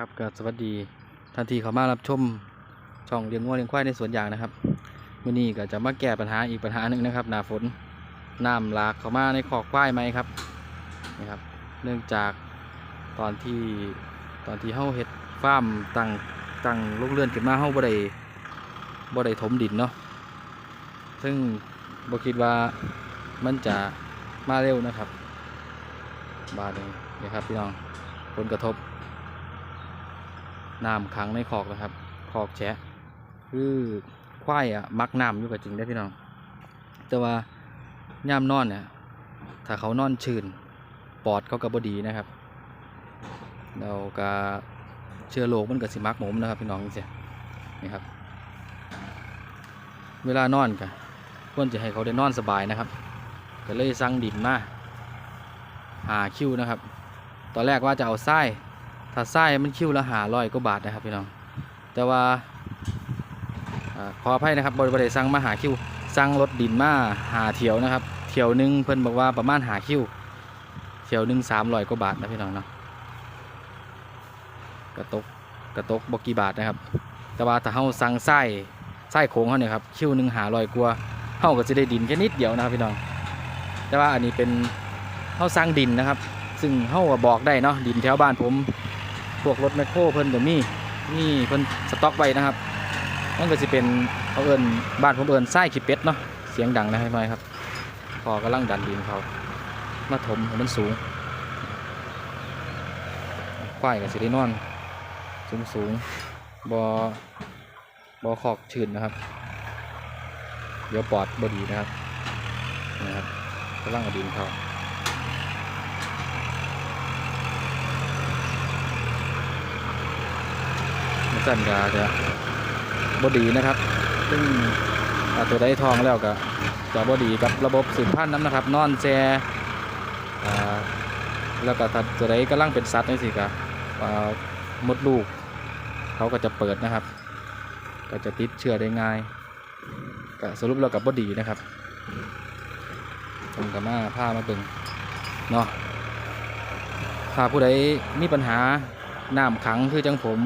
ครับก็สวัสดีทันทีเขามารับชมช่องเลี้ยงวัวเลี้ยงควายในสวนยางนะครับมื่อนี้ก็จะมาแก้ปัญหาอีกปัญหาหนึ่งนะครับหนาฝนน้ำหลากเข้ามาในคอกควายไหมครับนี่ครับ เนื่องจากตอนที่ตอนที่เฮาเฮ็ดฟาร์มตั้งตั้งลูกเรือนขึ้นมาเฮาบ่ได้บ่ได้ถมดินเนาะซึ่งบ่คิดว่ามันจะมาเร็วนะครับ บาดนี้นะครับพี่น้องผลกระทบ น้ำขังในคอกนะครับคอกแฉะคือควายอะมักน้ำอยู่กับจริงได้พี่น้อง แต่ว่าย่ามนอนเนี่ยถ้าเขานอนชื้นปอดเขาก็บดีนะครับเราก็เชื้อโรคมันก็สิมักหมมนะครับพี่น้องเสียนี่ครับ เวลานอนก็ควรจะให้เขาได้นอนสบายนะครับ ก็เลยสั่งดินมาหาคิวนะครับ ตอนแรกว่าจะเอาไส้ ถ้าไส้มันคิวละหาร้อยกว่าบาทนะครับพี่น้อง แต่ว่าอขออภัยนะครับบริบริสั่งมาหาคิวสั่งรถดินมาหาเที่ยวนะครับเที่ยวหนึ่งเพิ่นบอกว่าประมาณหาคิวเที่ยวหนึ่งสามร้อยกว่าบาทนะพี่น้องเนาะ กระตกกระตกบกี่บาทนะครับ แต่ว่าถ้าเฮาสั่งไส้ไส้โค้งเขาเนี่ยครับคิวหนึ่งหาร้อยกว่าเฮาก็จะได้ดินแค่นิดเดียวนะครับพี่น้อง แต่ว่าอันนี้เป็นเฮาสั่งดินนะครับ ซึ่งเฮาก็บอกได้เนาะดินแถวบ้านผม พวกรถแมคโครเพิ่นก็มีนี่เพิ่นสต็อกไว้นะครับนั่นก็สิเป็นเขาเอิ้นบ้านผมเอิ้นไส้ขี้เป็ดเนาะเสียงดังนะให้หน่อยครับ พอกำลังดันดินเขามาถมให้มันสูงควายก็สิได้นอน สูงสูงบอบอขอกชื้นนะครับ เดี๋ยวปอดบอดีนะครับนะครับกำลังเอาดินเขา สั่นกาจะบดีนะครับ ซึ่งตัวได้ทองแล้วก็จะบดีกับระบบสืบพันธุ์น้ำนะครับ นอนแซ่แล้วก็ตัวใดกำลังเป็นสัตว์นี่สิกะอ่ามดลูก เขาก็จะเปิดนะครับ ก็จะติดเชื้อได้ง่ายก็สรุปแล้วกับบดีนะครับผมกับมาผ้ามาเบิ่งเนาะถ้าผู้ใดมีปัญหาน้ำขังคือจังผม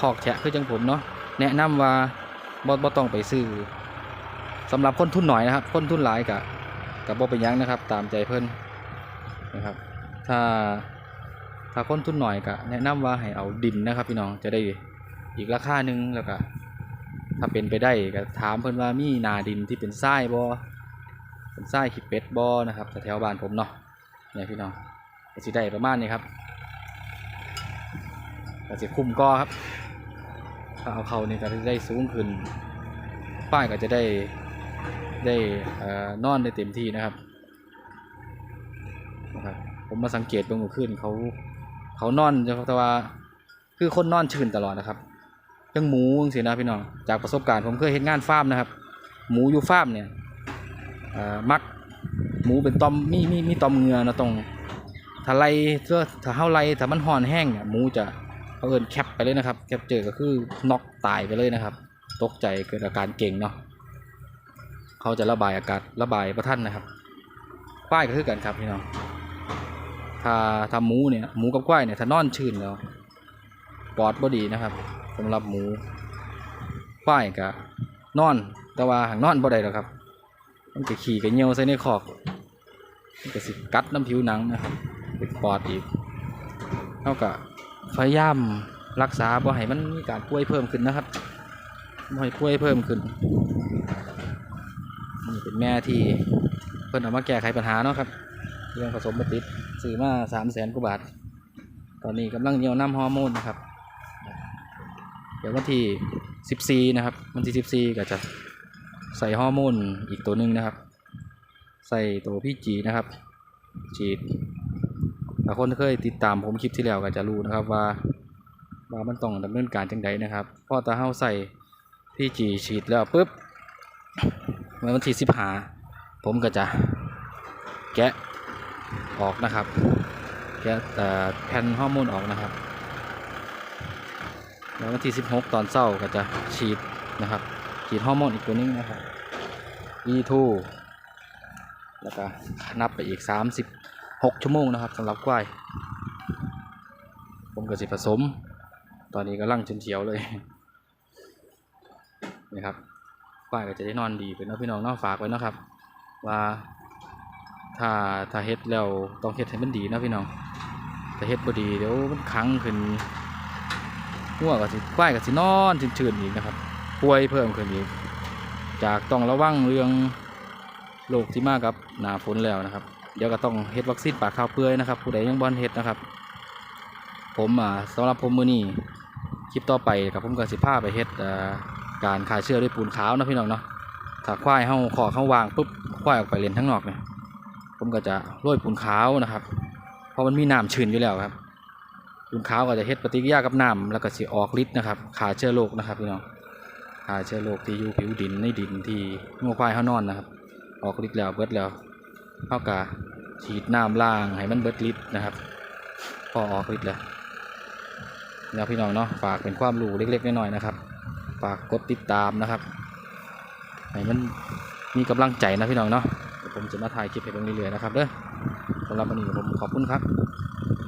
ขอกแฉะคือจังผมเนาะแนะนำว่าบ่บ่ต้องไปซื้อสำหรับคนทุนหน่อยนะครับคนทุนหลายกะกับบ่เป็นยังนะครับ ตามใจเพิ่นนะครับ ถ้าถ้าคนทุนหน่อยกะแนะนำว่าให้เอาดินนะครับพี่น้องจะได้อีกราคาหนึ่งแล้วก็ถ้าเป็นไปได้ก็ถามเพิ่นว่ามีนาดินที่เป็นทรายบ่เป็นทรายขี้เป็ดบ่นะครับแถวบ้านผมเนาะเนี่ยพี่น้องสิได้ประมาณนี้ครับก็จะคุ้มก็ครับ ถ้าเอาเขานี่ก็จะได้สูงขึ้น ป้ายก็จะได้ได้นอนได้เต็มที่นะครับนะครับ ผมมาสังเกตเบื้องขึ้นเขาเขานอนจะแต่ว่าคือคนนอนชื่นตลอดนะครับเรื่องหมูจังซี่นะพี่น้องจากประสบการณ์ผมเคยเห็นงานฟาร์มนะครับ หมูอยู่ฟาร์มเนี่ยมักหมูเป็นตอมมีมีมีตอมเงือนะตรงถ้าไล่เพื่อถ้าเฮาไล่ถ้ามันห่อนแห้งเนี่ยหมูจะ เขาเอินแคปไปเลยนะครับ แคปเจอก็คือน็อกตายไปเลยนะครับ ตกใจเกิดอาการเก่งเนาะเขาจะระบายอากาศระบายประท่านนะครับป้ายก็คือกันครับพี่น้องถ้าทำหมูเนี่ยหมูกับควายเนี่ยถ้านอนชื้นแล้วปอดบ่ดีนะครับสำหรับหมูควายก็นอนแต่ว่าหางนอนบ่ได้หรอกครับมันจะขี่กับเหี่ยวใส่ในคอกมันก็สิกัดน้ำผิวหนังนะครับเป็นปอดอีกเท่ากับ พยายามรักษาบ่ให้มันมีการป่วยเพิ่มขึ้นนะครับบ่ให้ป่วยเพิ่มขึ้นนี่เป็นแม่ที่เพิ่นเอามาแก้ไขปัญหาเนาะครับเรื่องผสมมาติดซื้อมาสามแสนกว่าบาท ตอนนี้กำลังเหนียวน้ำฮอร์โมนนะครับ เดี๋ยววันที่สิบสี่นะครับวันที่สิบสี่ก็จะใส่ฮอร์โมนอีกตัวหนึ่งนะครับ ใส่ตัวพี่จีนะครับฉีด ถ้าคนเคยติดตามผมคลิปที่แล้วก็จะรู้นะครับว่าว่ามันต้องดำเนินการจังใดนะครับพอตาเฮาใส่พี่จีฉีดแล้วปุ๊บเมื่อวันที่สิบหาผมก็จะแกะออกนะครับ แกะแต่แผ่นฮอร์โมนออกนะครับ แล้ววันที่สิบหกตอนเช้าก็จะฉีดนะครับ ฉีดฮอร์โมนอีกตัวนึงนะครับ E2 แล้วก็นับไปอีก30 6 ชั่วโมงนะครับสำหรับควยผมก็สิผสม ตอนนี้ก็ลังจนเขียวเลยนี่ครับควยก็จะได้นอนดีเป็นะพี่น้องเนอกฝากไว้นะครับ ว่าถ้าถ้าเฮ็ดแล้วต้องเฮ็ดให้มันดีนะพี่น้องถ้าเฮ็ดบ่ดีเดี๋ยวมันขังขึ้นหัวก็สิควายก็สินอนชื้นๆอีกนะครับป่วยเพิ่มขึ้นอีกจากต้องระวังเรื่องโรคที่มากับหนาฝนแล้วนะครับ เดี๋ยวก็ต้องเฮ็ดวัคซีนปากข้าวเปื่อยนะครับ ผู้ใดยังบ่ทันเฮ็ดนะครับ ผมอ่าสำหรับผมมือนี้คลิปต่อไปกับผมก็สิพาไปเฮ็ดการฆ่าเชื้อด้วยปูนขาวนะพี่น้องเนาะถ้าควายเฮาขอเข้าวางปุ๊บควายออกไปเลนทั้งนอกเนี่ยผมก็จะโรยปูนขาวนะครับ เพราะมันมีน้ำชื้นอยู่แล้วครับปูนขาวก็จะเฮ็ดปฏิกิริยากับน้ำแล้วก็สิออกฤทธิ์นะครับฆ่าเชื้อโรคนะครับพี่น้องฆ่าเชื้อโรคที่อยู่ผิวดินในดินที่งัวควายเฮานอนนะครับ ออกฤทธิ์แล้วเบิดแล้ว เฮาก็ฉีดน้ำล่างให้มันเบิดลิตนะครับ พอออกฤทธิ์แล้วแล้วพี่น้องเนาะฝากเป็นความรู้เล็กๆน้อยๆนะครับ ฝากกดติดตามนะครับให้มันมีกำลังใจนะพี่น้องเนาะผมจะมาถ่ายคลิปให้เบิ่งเรื่อยๆนะครับเด้อสำหรับวันนี้ผมขอบคุณครับ